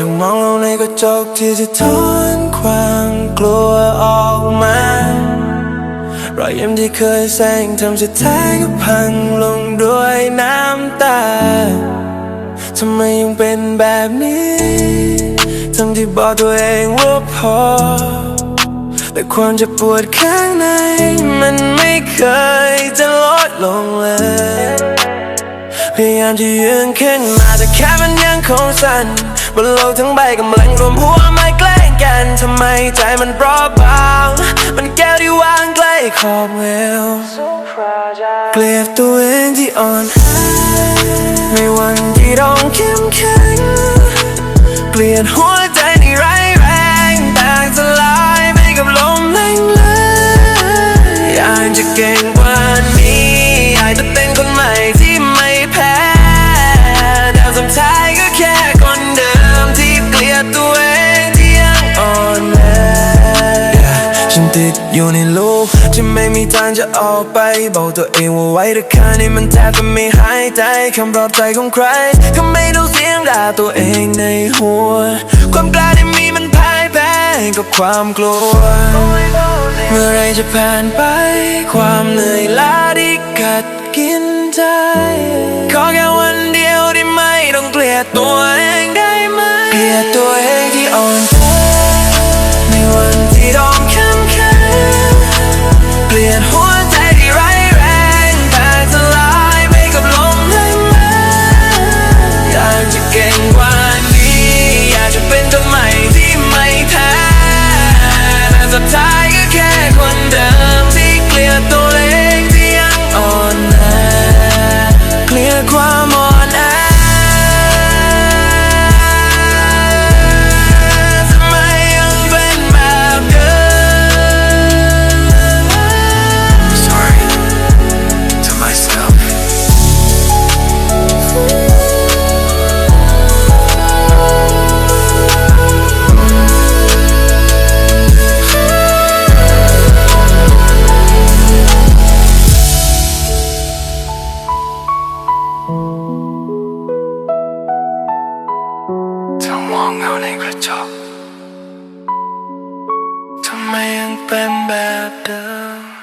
ถ้ามองลงในกระจกที่จะทอนความกลัวออกมารอยยิ้มที่เคยแสงทำสุดท้ายก็พังลงด้วยน้ำตาทำไมยังเป็นแบบนี้ทั้งที่บอกตัวเองว่าพอ แต่ความเจะปวดข้างใน มันไม่เคยจะลดลงเลย พยายามจะยืนขึ้นมาแต่แค่มัน ของฉันบนโลกทั้งใบกำลังรวมหัวไม่ใกล้กันทำไมใจมันเปราะบางมันแก้วที่วางใกล้ขอบเวลเกลียดตัวเองที่อ่อนแอในวันที่ร้องเข้มแข็งเกลียดหัว ติดอยู่ในลูกจะไม่มีทางจะออกไป บอกตัวเองว่าไว้แต่ค่านี้มันแทบจะไม่หายใจคำปลอบใจของใครก็ไม่รู้เสียงด่าตัวเองในหัว ความกล้าที่มีมันพ่ายแพ้กับความกลัว เมื่อไรจะผ่านไป ความเหนื่อยล้าที่กัดกินใจ ขอแค่วันเดียวที่ไม่ต้องเกลียดตัวเอง องเงาในกระจกทำไมยังเป็นแบบเดิม